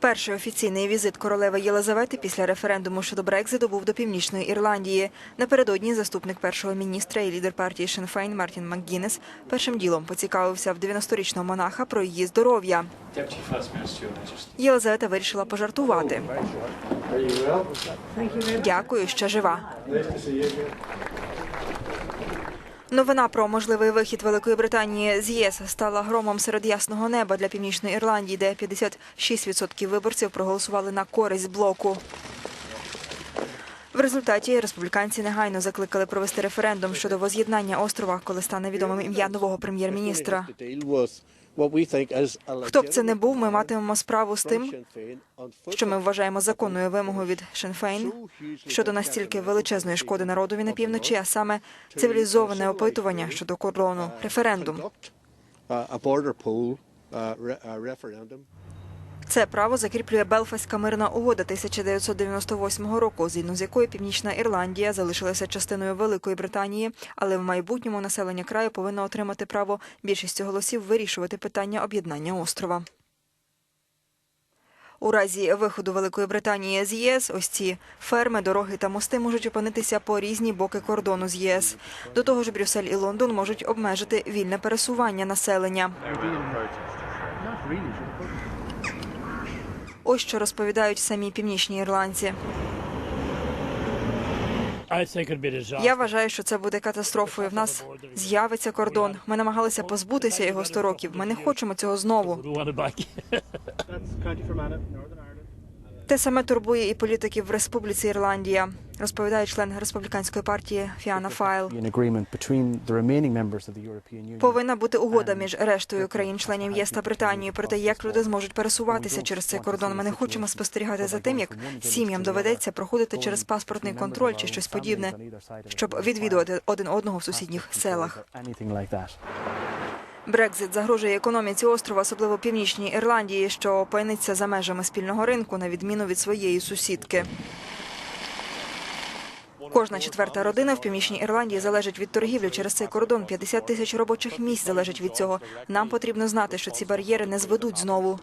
Перший офіційний візит королеви Єлизавети після референдуму щодо Брекзиту був до Північної Ірландії. Напередодні заступник першого міністра і лідер партії Шенфейн Мартін МакГіннес першим ділом поцікавився в 90-річного монаха про її здоров'я. Єлизавета вирішила пожартувати. Дякую, що жива. Новина про можливий вихід Великої Британії з ЄС стала громом серед ясного неба для Північної Ірландії, де 56% виборців проголосували на користь блоку. В результаті республіканці негайно закликали провести референдум щодо воз'єднання острова, коли стане відомим ім'я нового прем'єр-міністра. Хто б це не був, ми матимемо справу з тим, що ми вважаємо законною вимогою від Шенфейн щодо настільки величезної шкоди народові на півночі, а саме цивілізоване опитування щодо кордону, референдум. Це право закріплює Белфастська мирна угода 1998 року, згідно з якою Північна Ірландія залишилася частиною Великої Британії, але в майбутньому населення краю повинно отримати право більшістю голосів вирішувати питання об'єднання острова. У разі виходу Великої Британії з ЄС, ось ці ферми, дороги та мости можуть опинитися по різні боки кордону з ЄС. До того ж, Брюссель і Лондон можуть обмежити вільне пересування населення. Ось що розповідають самі північні ірландці. Я вважаю, що це буде катастрофою. В нас з'явиться кордон. Ми намагалися позбутися його 100 років. Ми не хочемо цього знову. Те саме турбує і політиків в Республіці Ірландія, розповідає член республіканської партії Фіана Файл. Повинна бути угода між рештою країн-членів єс та Британією про те, як люди зможуть пересуватися через цей кордон. Ми не хочемо спостерігати за тим, як сім'ям доведеться проходити через паспортний контроль чи щось подібне, щоб відвідувати один одного в сусідніх селах. Брекзит загрожує економіці острова, особливо північній Ірландії, що опиниться за межами спільного ринку, на відміну від своєї сусідки. Кожна четверта родина в північній Ірландії залежить від торгівлі через цей кордон. 50 тисяч робочих місць залежить від цього. Нам потрібно знати, що ці бар'єри не зведуть знову.